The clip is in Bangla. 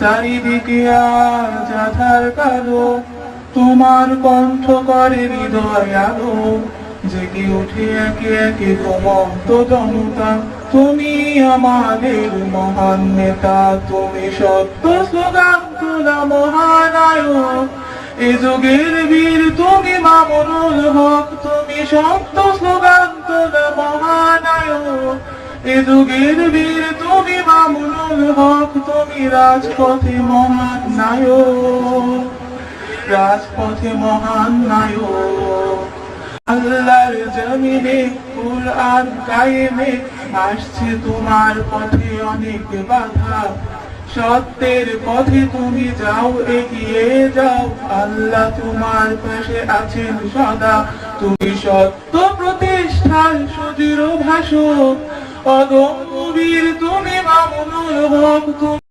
চারিদিকে আজ আধার কালো, তোমার কণ্ঠ করে হৃদয় আলো, জেগে উঠে একে একে ঘুমন্ত জনতা। তুমি আমাদের মহান নেতা, তুমি সত্য স্লোগান তোলা মহানায়ক এ যুগের বীর, তুমি মামুনুল হক, তুমি সত্য স্লোগান তোলা মহানায়ক এ যুগের বীর তুমি রাজপথে মহান নায়ক, রাজপথে মহান নায়ক। আল্লাহর জমিনে কুরআন কায়েমে আসছে তোমার পথে অনেক বাধা। সত্যের পথে তুমি যাও, এগিয়ে যাও। আল্লাহ তোমার পাশে আছেন সদা। তুমি সত্য প্রতিষ্ঠার সুদৃঢ় ভাষক। অদম্য বীর তুমি মামুনুল হক তুমি